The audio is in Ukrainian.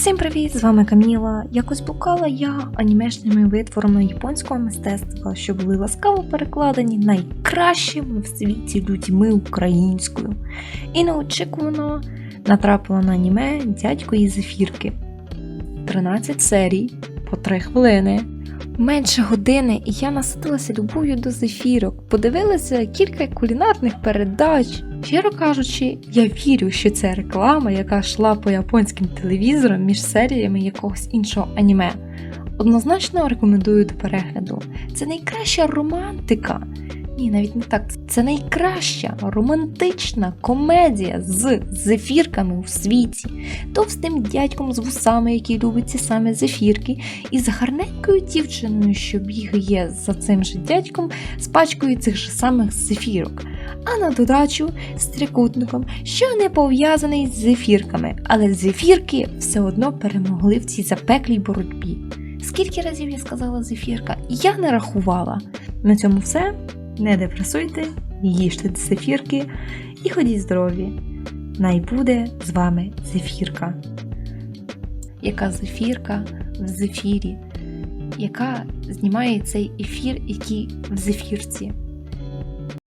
Всім привіт! З вами Каміла. Якось блукала я анімешними витворами японського мистецтва, що були ласкаво перекладені найкращими в світі людьми українською. І неочікувано натрапила на аніме дядько і зефірки. 13 серій по 3 хвилини. Менше години, і я насадилася любов'ю до зефірок, подивилася кілька кулінарних передач. Щиро кажучи, я вірю, що це реклама, яка йшла по японським телевізорам між серіями якогось іншого аніме. Однозначно рекомендую до перегляду. Це найкраща романтика. Ні, навіть не так. Це найкраща романтична комедія з зефірками у світі, товстим дядьком з вусами, який любить ці самі зефірки, і з гарненькою дівчиною, що бігає за цим же дядьком з пачкою цих же самих зефірок. А на додачу з трикутником, що не пов'язаний з зефірками, але зефірки все одно перемогли в цій запеклій боротьбі. Скільки разів я сказала зефірка, я не рахувала. На цьому все. Не депресуйте, їжте зефірки і ходіть здорові. Най буде з вами зефірка. Яка зефірка в зефірі, яка знімає цей ефір, який в зефірці.